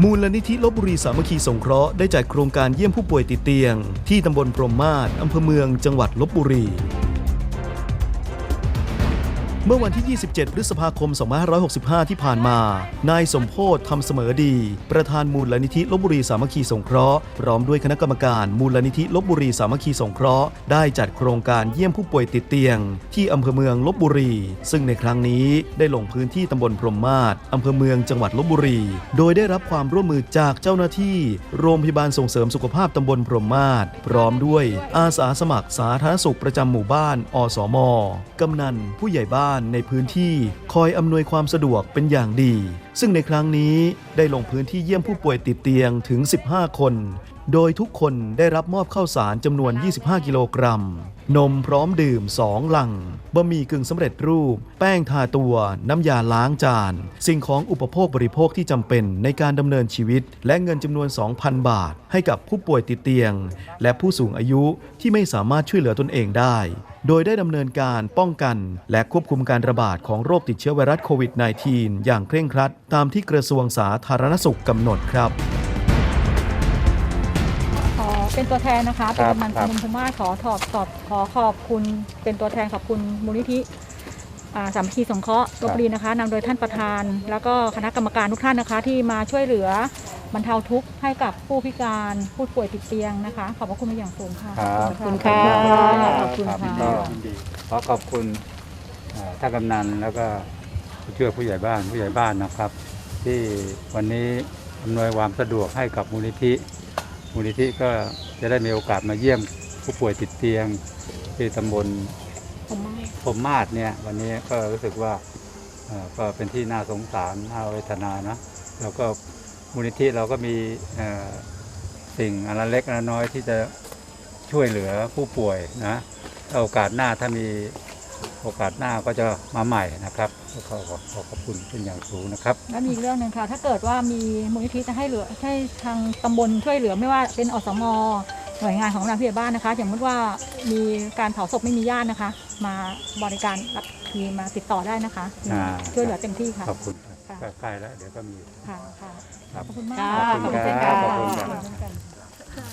มูลนิธิลบบุรีสามัคคีสงเคราะห์ได้จัดโครงการเยี่ยมผู้ป่วยติดเตียง ที่ตำบลพรมมาศอำเภอเมืองจังหวัดลบบุรี เมื่อวันที่ 27 พฤษภาคม 2565 ที่ผ่านมา นายสมโพธทำเสมอดี ประธานมูลนิธิลบบุรีสามัคคีสงเคราะห์ พร้อมด้วยคณะกรรมการมูลนิธิลบบุรีสามัคคีสงเคราะห์ ได้จัดโครงการเยี่ยมผู้ป่วยติดเตียง ที่อำเภอเมืองลบบุรี ซึ่งในครั้งนี้ได้ลงพื้นที่ตำบลพรหมมาศอำเภอเมืองจังหวัดลบบุรี โดยได้รับความร่วมมือจากเจ้าหน้าที่ โรงพยาบาลส่งเสริมสุขภาพตำบลพรหมมาศพร้อมด้วยอาสาสมัครสาธารณสุขประจำหมู่บ้าน อสม กำนัน ผู้ใหญ่บ้านในพื้นที่คอยอำนวยความสะดวกเป็นอย่างดี ซึ่งในครั้งนี้ได้ลงพื้นที่เยี่ยมผู้ป่วยติดเตียงถึง 15 คน โดยทุกคนได้รับมอบข้าวสารจำนวน 25 กิโลกรัม นมพร้อมดื่ม 2 ลัง บะหมี่กึ่งสำเร็จรูป แป้งทาตัว น้ำยาล้างจาน สิ่งของอุปโภคบริโภคที่จำเป็นในการดำเนินชีวิต และเงินจำนวน 2,000 บาท ให้กับผู้ป่วยติดเตียง และผู้สูงอายุที่ไม่สามารถช่วยเหลือตนเองได้ โดยได้ดำเนินการป้องกัน และควบคุมการระบาดของโรคติดเชื้อไวรัสโควิด -19 อย่างเคร่งครัด ตามที่กระทรวงสาธารณสุขกำหนดครับ เป็นตัวแทนนะคะคเป็นรับกำนันครับตำบลพม่าศขอถอบตอบขอขอบคุณ เป็นตัวแทนขอบคุณมูลนิธิอ่าสามัคคีสงเคราะห์ลบบุรีนะคะนำโดยท่านประธาน แล้วก็คณะกรรมการทุกท่านนะคะ ที่มาช่วยเหลือบรรเทาทุกข์ให้กับผู้พิการผู้ป่วยติดเตียงนะคะ ขอบพระคุณเป็นอย่างสูงค่ะ ครับขอบคุณค่ะขอบคุณรับค่ะ ก็ขอขอบคุณเอ่อท่านกำนันแล้วก็ผู้ช่วยผู้ใหญ่บ้านผู้ใหญ่บ้านนะครับ ที่วันนี้อำนวยความสะดวกให้กับมูลนิธิ มูลนิธิก็จะได้มีโอกาสมาเยี่ยมผู้ป่วยติดเตียงที่ตำบลผมมากพรหมมาศเนี่ยวันนี้ก็รู้สึกว่าเอ่อก็เป็นที่น่าสงสารน่าเวทนานะแล้วก็มูลนิธิเราก็มีสิ่งอันเล็กอันน้อยที่จะช่วยเหลือผู้ป่วยนะถ้าโอกาสหน้าถ้ามี โอกาสหน้าก็จะมาใหม่นะครับก็ขอขอขอขอบคุณเป็นอย่างสูงนะครับ และมีอีกเรื่องหนึ่งค่ะ ถ้าเกิดว่ามีมูลนิธิจะให้เหลือให้ทางตำบลช่วยเหลือไม่ว่าเป็นอสมหน่วยงานของเราผู้ใหญ่บ้านนะคะ อย่างเมื่อว่ามีการเผาศพไม่มีญาตินะคะ มาบริการรับคือมาติดต่อได้นะคะ อ่า ช่วยเหลือเต็มที่ค่ะ ขอบคุณครับค่ะ ใกล้ๆแล้วเดี๋ยวก็มี ค่ะค่ะครับขอบคุณมากขอบคุณครับขอบคุณขอบคุณครับค่ะ